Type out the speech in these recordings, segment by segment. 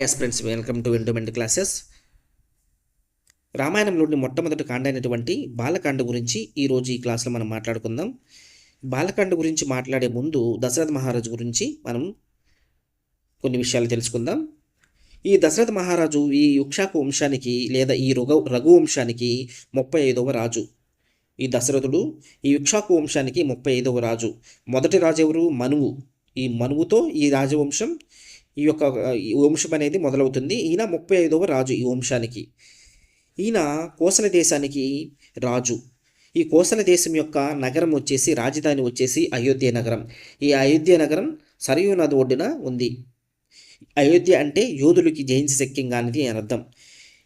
Yes friends welcome to endowment classes రామాయణంలోని మొట్టమొదటి కాండ అయినటువంటి బాలకాండ గురించి ఈరోజు ఈ క్లాస్లో మనం మాట్లాడుకుందాం. బాలకాండ గురించి మాట్లాడే ముందు దశరథ మహారాజు గురించి మనం కొన్ని విషయాలు తెలుసుకుందాం. ఈ దశరథ మహారాజు ఈ యుక్షాకు వంశానికి లేదా ఈ రుగ రఘు వంశానికి ముప్పై ఐదవ రాజు. ఈ దశరథుడు ఈ యుక్షాకు వంశానికి ముప్పై ఐదవ రాజు. మొదటి రాజు ఎవరు మనువు. ఈ మనువుతో ఈ రాజవంశం ఈ యొక్క ఈ వంశం అనేది మొదలవుతుంది. ఈయన ముప్పై ఐదవ రాజు ఈ వంశానికి. ఈయన కోసల దేశానికి రాజు. ఈ కోసల దేశం యొక్క నగరం వచ్చేసి రాజధాని వచ్చేసి అయోధ్య నగరం. ఈ అయోధ్య నగరం సరయూ నది ఒడ్డున ఉంది. అయోధ్య అంటే యోధులకి జయించి శక్యంగా అనేది అర్థం.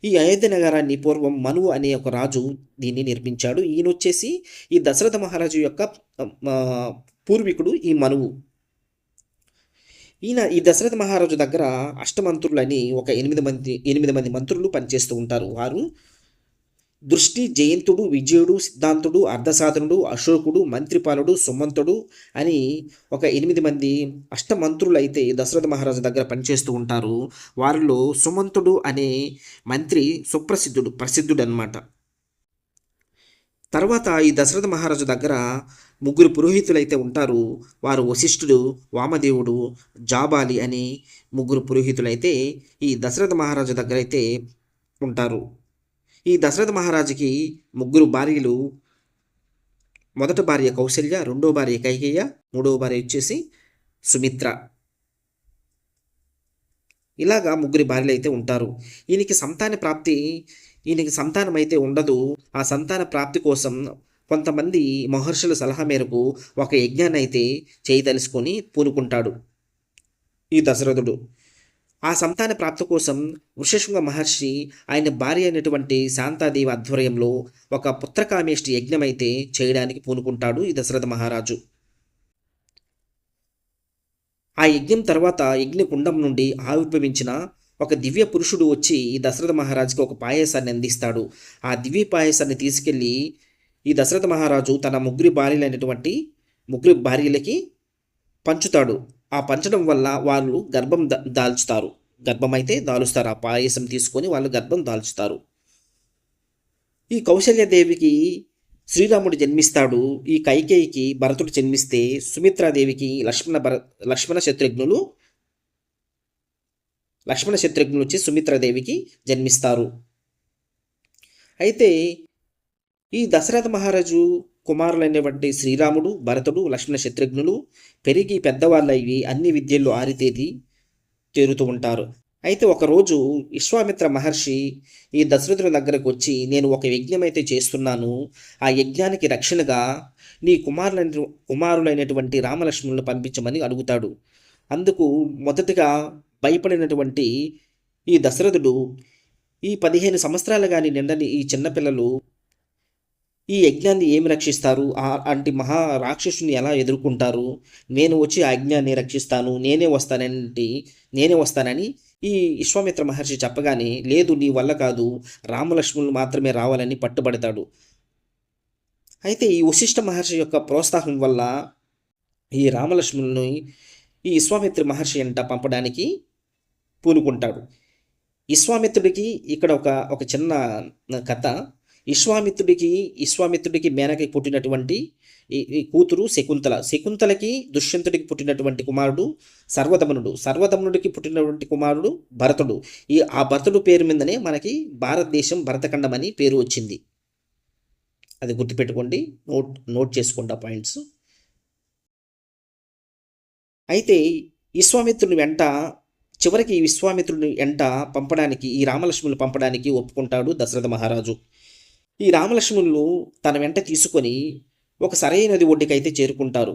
ఈ అయోధ్య నగరాన్ని పూర్వం మనువు అనే ఒక రాజు దీన్ని నిర్మించాడు. ఈయన వచ్చేసి ఈ దశరథ మహారాజు యొక్క పూర్వీకుడు ఈ మనువు. ఈయన ఈ దశరథ మహారాజు దగ్గర అష్టమంత్రులని ఒక ఎనిమిది మంది ఎనిమిది మంది మంత్రులు పనిచేస్తూ ఉంటారు. వారు దృష్టి జయంతుడు విజయుడు సిద్ధాంతుడు అర్ధసాధనుడు అశోకుడు మంత్రిపాలుడు సుమంతుడు అని ఒక ఎనిమిది మంది అష్టమంత్రులు అయితే దశరథ మహారాజు దగ్గర పనిచేస్తూ ఉంటారు. వారిలో సుమంతుడు అనే మంత్రి సుప్రసిద్ధుడు ప్రసిద్ధుడు అన్నమాట తర్వాత ఈ దశరథ మహారాజు దగ్గర ముగ్గురు పురోహితులైతే ఉంటారు. వారు వశిష్ఠుడు వామదేవుడు జాబాలి అని ముగ్గురు పురోహితులైతే ఈ దశరథ మహారాజు దగ్గర అయితే ఉంటారు. ఈ దశరథ మహారాజుకి ముగ్గురు భార్యలు. మొదటి భార్య కౌశల్య రెండో భార్య కైకేయ మూడవ భార్య వచ్చేసి సుమిత్ర. ఇలాగా ముగ్గురి భార్యలు అయితే ఉంటారు. ఈయనకి సంతాన ప్రాప్తి ఈయనకి సంతానం అయితే ఉండదు. ఆ సంతాన ప్రాప్తి కోసం కొంతమంది మహర్షుల సలహా మేరకు ఒక యజ్ఞాన్ని అయితే చేయదలుచుకొని పూనుకుంటాడు. ఈ దశరథుడు. ఆ సంతాన ప్రాప్తి కోసం వృషశృంగ మహర్షి ఆయన భార్య అయినటువంటి శాంతాదేవి ఆధ్వర్యంలో ఒక పుత్రకామేష్టి యజ్ఞం అయితే చేయడానికి పూనుకుంటాడు ఈ దశరథ మహారాజు. ఆ యజ్ఞం తర్వాత యజ్ఞ కుండం నుండి ఆవిర్భవించిన ఒక దివ్య పురుషుడు వచ్చి ఈ దశరథ మహారాజుకి ఒక పాయసాన్ని అందిస్తాడు. ఆ దివ్య పాయసాన్ని తీసుకెళ్ళి ఈ దశరథ మహారాజు తన ముగ్గురి భార్యలైనటువంటి ముగ్గురి భార్యలకి పంచుతాడు. ఆ పంచడం వల్ల వాళ్ళు గర్భం దాల్చుతారు. గర్భం అయితే దాలుస్తారు. ఆ పాయసం తీసుకొని వాళ్ళు గర్భం దాల్చుతారు. ఈ కౌశల్యదేవికి శ్రీరాముడు జన్మిస్తాడు. ఈ కైకేయికి భరతుడు జన్మిస్తే సుమిత్రాదేవికి లక్ష్మణ భర లక్ష్మణ శత్రుఘ్నులు లక్ష్మణ శత్రుఘ్నులు వచ్చి సుమిత్రదేవికి జన్మిస్తారు. అయితే ఈ దశరథ మహారాజు కుమారులైనటువంటి శ్రీరాముడు భరతుడు లక్ష్మణ శత్రుఘ్నులు పెరిగి పెద్దవాళ్ళవి అన్ని విద్యల్లో ఆరితేది తేరుతూ ఉంటారు. అయితే ఒకరోజు విశ్వామిత్ర మహర్షి ఈ దశరథుల దగ్గరకు వచ్చి నేను ఒక యజ్ఞం అయితే చేస్తున్నాను. ఆ యజ్ఞానికి రక్షణగా నీ కుమారులైన కుమారులైనటువంటి రామలక్ష్మణులను పంపించమని అడుగుతాడు. అందుకు మొదటగా భయపడినటువంటి ఈ దశరథుడు ఈ పదిహేను సంవత్సరాలు కానీ నిండని ఈ చిన్నపిల్లలు ఈ యజ్ఞాన్ని ఏమి రక్షిస్తారు? అంటే మహా రాక్షసుని ఎలా ఎదుర్కొంటారు? నేను వచ్చి ఆ యజ్ఞాన్ని రక్షిస్తాను నేనే వస్తానంటి నేనే వస్తానని ఈ విశ్వామిత్ర మహర్షి చెప్పగానే లేదు నీ వల్ల కాదు రామలక్ష్మణులు మాత్రమే రావాలని పట్టుబడతాడు. అయితే ఈ వశిష్ఠ మహర్షి యొక్క ప్రోత్సాహం వల్ల ఈ రామలక్ష్మణుని ఈ విశ్వామిత్ర మహర్షి అంట పంపడానికి పూనుకుంటాడు. విశ్వామిత్రుడికి ఇక్కడ ఒక ఒక చిన్న కథ. విశ్వామిత్రుడికి విశ్వామిత్రుడికి మేనకి పుట్టినటువంటి ఈ ఈ కూతురు శకుంతల. శకుంతలకి దుష్యంతుడికి పుట్టినటువంటి కుమారుడు సర్వదమనుడు సర్వధమనుడికి పుట్టినటువంటి కుమారుడు భరతుడు. ఈ ఆ భరతుడు పేరు మీదనే మనకి భారతదేశం భరతఖండం అని పేరు వచ్చింది. అది గుర్తుపెట్టుకోండి. నోట్ నోట్ చేసుకోండి ఆ పాయింట్స్. అయితే విశ్వామిత్రుని వెంట చివరికి విశ్వామిత్రుని వెంట పంపడానికి ఈ రామలక్ష్ములు పంపడానికి ఒప్పుకుంటాడు దశరథ మహారాజు. ఈ రామలక్ష్మణులు తన వెంట తీసుకొని ఒక సరైన నది ఒడ్డుకి అయితే చేరుకుంటారు.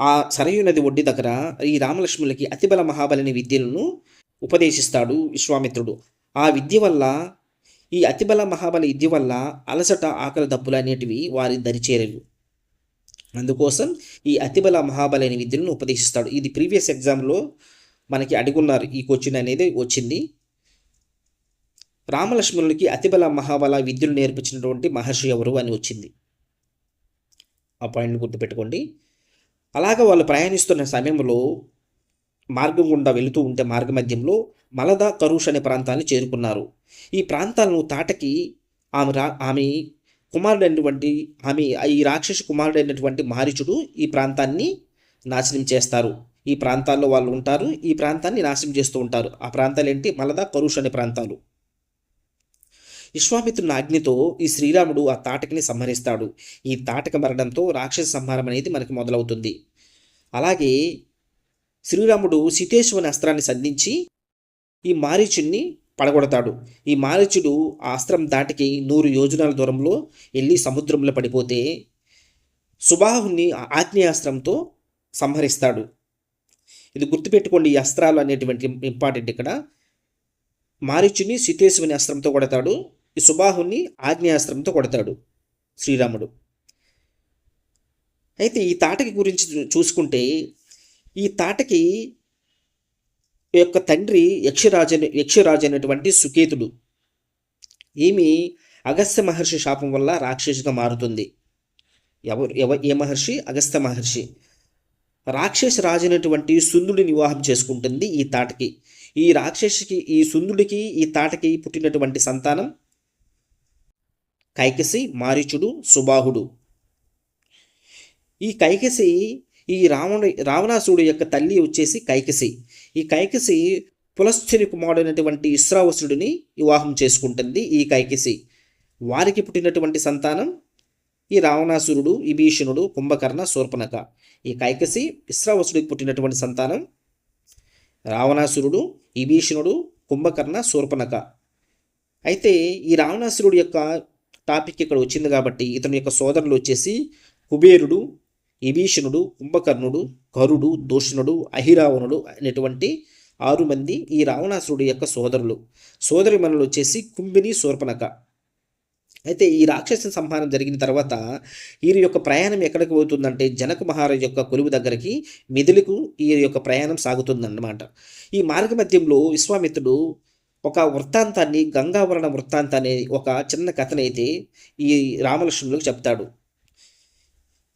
ఆ సరయు నది ఒడ్డు దగ్గర ఈ రామలక్ష్ములకి అతిబల మహాబలిని విద్యలను ఉపదేశిస్తాడు విశ్వామిత్రుడు. ఆ విద్య వల్ల ఈ అతిబల మహాబలి విద్య వల్ల అలసట ఆకలి దప్పులు అనేటివి వారి దరిచేరలు అందుకోసం ఈ అతిబల మహాబలి అనే విద్యలను ఉపదేశిస్తాడు. ఇది ప్రీవియస్ ఎగ్జామ్లో మనకి అడుగున్నారు ఈ క్వశ్చన్ అనేది వచ్చింది. రామలక్ష్మణులకి అతిబల మహాబల విద్యలు నేర్పించినటువంటి మహర్షి ఎవరు అని వచ్చింది. ఆ పాయింట్ గుర్తుపెట్టుకోండి. అలాగ వాళ్ళు ప్రయాణిస్తున్న సమయంలో మార్గం గుండా వెళుతూ ఉంటే మార్గ మధ్యంలో మలద కరుష్ అనే ప్రాంతాన్ని చేరుకున్నారు. ఈ ప్రాంతాలను తాటకి ఆమె రా ఆమె కుమారుడైనటువంటి ఆమె ఈ రాక్షస కుమారుడైనటువంటి మారీచుడు ఈ ప్రాంతాన్ని నాశనం చేస్తారు. ఈ ప్రాంతాల్లో వాళ్ళు ఉంటారు. ఈ ప్రాంతాన్ని నాశనం చేస్తూ ఉంటారు. ఆ ప్రాంతాలు ఏంటి మలద కరుష్ అనే ప్రాంతాలు. విశ్వామిత్రుని అగ్నితో ఈ శ్రీరాముడు ఆ తాటకిని సంహరిస్తాడు. ఈ తాటక మరణంతో రాక్షస సంహారం అనేది మనకి మొదలవుతుంది. అలాగే శ్రీరాముడు సీతేశ్వని అస్త్రాన్ని సంధించి ఈ మారీచుడిని పడగొడతాడు. ఈ మారీచుడు ఆ అస్త్రం దాటికి నూరు యోజనాల దూరంలో వెళ్ళి సముద్రంలో పడిపోతే సుబాహుని ఆగ్నేయాస్త్రంతో సంహరిస్తాడు. ఇది గుర్తుపెట్టుకోండి ఈ అస్త్రాలు అనేటువంటి ఇంపార్టెంట్ ఇక్కడ. మారీచుని సీతేశ్వని అస్త్రంతో కొడతాడు. ఈ సుబాహుని ఆగ్నేయాస్త్రంతో కొడతాడు శ్రీరాముడు. అయితే ఈ తాటకి గురించి చూసుకుంటే ఈ తాటకి యొక్క తండ్రి యక్షరాజు యక్షరాజు అనేటువంటి సుకేతుడు. ఈమె అగస్త్య మహర్షి శాపం వల్ల రాక్షసుగా మారుతుంది. ఎవరు ఎవ ఏ మహర్షి? అగస్త్య మహర్షి. రాక్షస రాజు అయినటువంటి సుందుడిని వివాహం చేసుకుంటుంది ఈ తాటకి. ఈ రాక్షసికి ఈ సుందుడికి ఈ తాటకి పుట్టినటువంటి సంతానం కైకసి మారీచుడు సుబాహుడు. ఈ కైకసి ఈ రావణ రావణాసుడు యొక్క తల్లి వచ్చేసి కైకసి. ఈ కైకసి పులస్థిని కుమారుడైనటువంటి ఇస్రావసుడిని వివాహం చేసుకుంటుంది ఈ కైకసి. వారికి పుట్టినటువంటి సంతానం ఈ రావణాసురుడు విభీషణుడు కుంభకర్ణ శూర్పణక ఈ కైకసి ఇస్రావసుడికి పుట్టినటువంటి సంతానం రావణాసురుడు విభీషణుడు కుంభకర్ణ శూర్పణక అయితే ఈ రావణాసురుడు యొక్క టాపిక్ ఇక్కడ వచ్చింది కాబట్టి ఇతని యొక్క సోదరులు వచ్చేసి కుబేరుడు విభీషణుడు కుంభకర్ణుడు కరుడు దూషణుడు అహిరావణుడు అనేటువంటి ఆరు మంది ఈ రావణాసురుడు యొక్క సోదరులు. సోదరి మనలు వచ్చేసి కుంభిని శూర్పణక అయితే ఈ రాక్షస సంహారం జరిగిన తర్వాత వీరి యొక్క ప్రయాణం ఎక్కడికి పోతుందంటే జనక మహారాజు యొక్క కొలువు దగ్గరికి మిథులకు వీరి యొక్క ప్రయాణం సాగుతుందన్నమాట. ఈ మార్గ మధ్యంలో విశ్వామిత్రుడు ఒక వృత్తాంతాన్ని గంగావరణ వృత్తాంతాన్ని ఒక చిన్న కథనైతే ఈ రామలక్ష్మణులకు చెప్తాడు.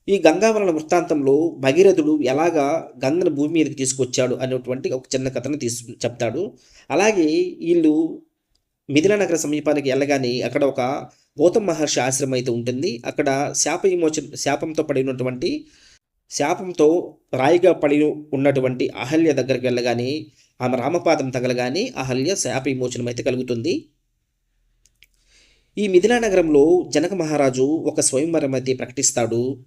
ఈ గంగావరణ వృత్తాంతంలో భగీరథుడు ఎలాగా గంగను భూమి మీదకి తీసుకొచ్చాడు అనేటువంటి ఒక చిన్న కథను తీసు చెప్తాడు. అలాగే వీళ్ళు మిథిలా నగర సమీపానికి వెళ్ళగానే అక్కడ ఒక గౌతమ్ మహర్షి ఆశ్రమం అయితే ఉంటుంది. అక్కడ శాప విమోచన శాపంతో పడినటువంటి శాపంతో రాయిగా పడి ఉన్నటువంటి అహల్య దగ్గరికి వెళ్ళగానే ఆమె రామపాదం తగలగానే అహల్య శాప విమోచనం అయితే కలుగుతుంది. ఈ మిథిలా నగరంలో జనక మహారాజు ఒక స్వయంవరం అయితే ప్రకటిస్తాడు.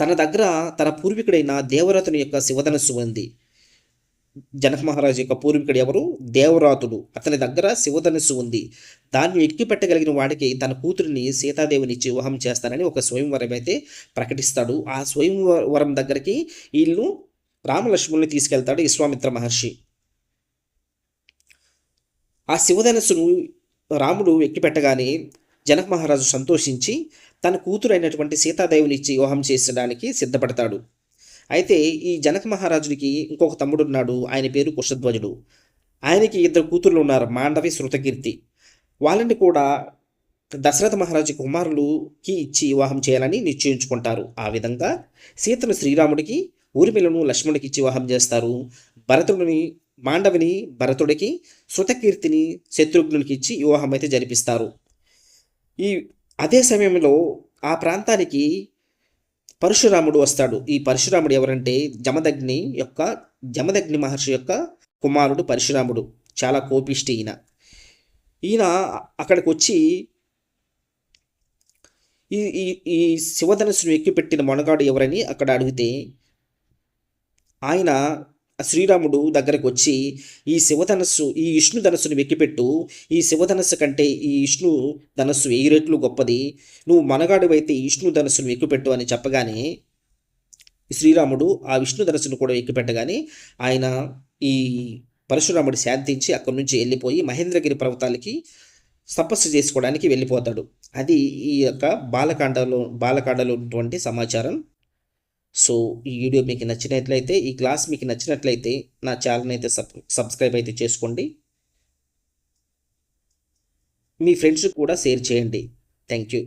తన దగ్గర తన పూర్వీకుడైన దేవరాతుని యొక్క శివధనస్సు ఉంది. జనక మహారాజు యొక్క పూర్వీకుడు ఎవరు? దేవరాతుడు. అతని దగ్గర శివధనస్సు ఉంది. దాన్ని ఎక్కి పెట్టగలిగిన వాడికి తన కూతురిని సీతాదేవినిచ్చి వివాహం చేస్తానని ఒక స్వయంవరం అయితే ప్రకటిస్తాడు. ఆ స్వయంవరం దగ్గరికి వీళ్ళు రామలక్ష్మణుని తీసుకెళ్తాడు విశ్వామిత్ర మహర్షి. ఆ శివధనస్సును రాముడు ఎక్కిపెట్టగానే జనక మహారాజు సంతోషించి తన కూతురైనటువంటి సీతాదేవినిచ్చి వివాహం చేసడానికి సిద్ధపడతాడు. అయితే ఈ జనక మహారాజునికి ఇంకొక తమ్ముడు ఉన్నాడు ఆయన పేరు కుషధ్వజుడు ఆయనకి ఇద్దరు కూతుర్లు ఉన్నారు మాండవి శృతకీర్తి. వాళ్ళని కూడా దశరథ మహారాజు కుమారులుకి ఇచ్చి వివాహం చేయాలని నిశ్చయించుకుంటారు. ఆ విధంగా సీతను శ్రీరాముడికి ఊర్మిలను లక్ష్మణుడికి ఇచ్చి వివాహం చేస్తారు. భరతుడిని మాండవిని భరతుడికి శృతకీర్తిని శత్రుఘ్నునికి ఇచ్చి వివాహం అయితే జరిపిస్తారు. ఈ అదే సమయంలో ఆ ప్రాంతానికి పరశురాముడు వస్తాడు. ఈ పరశురాముడు ఎవరంటే జమదగ్ని యొక్క జమదగ్ని మహర్షి యొక్క కుమారుడు పరశురాముడు. చాలా కోపిష్టి ఈయన. ఈయన అక్కడికి వచ్చి ఈ ఈ ఈ శివధనస్సును ఎక్కిపెట్టిన మొనగాడు ఎవరని అక్కడ అడిగితే ఆయన శ్రీరాముడు దగ్గరకు వచ్చి ఈ శివధనస్సు ఈ విష్ణు ధనస్సును వెక్కిపెట్టు. ఈ శివధనస్సు కంటే ఈ విష్ణు ధనస్సు వెయ్యి రెట్లు గొప్పది. నువ్వు మనగాడివైతే ఈ విష్ణు ధనస్సును వెక్కిపెట్టు అని చెప్పగానే శ్రీరాముడు ఆ విష్ణు ధనస్సును కూడా ఎక్కిపెట్టగానే ఆయన ఈ పరశురాముడు శాంతించి అక్కడి నుంచి వెళ్ళిపోయి మహేంద్రగిరి పర్వతాలకి తపస్సు చేసుకోవడానికి వెళ్ళిపోతాడు. అది ఈ యొక్క బాలకాండలో బాలకాండలో ఉన్నటువంటి సమాచారం. సో ఈ వీడియో మీకు నచ్చినట్లయితే ఈ క్లాస్ మీకు నచ్చినట్లయితే నా ఛానల్ అయితే సబ్ సబ్స్క్రైబ్ అయితే చేసుకోండి. మీ ఫ్రెండ్స్కి కూడా షేర్ చేయండి. Thank you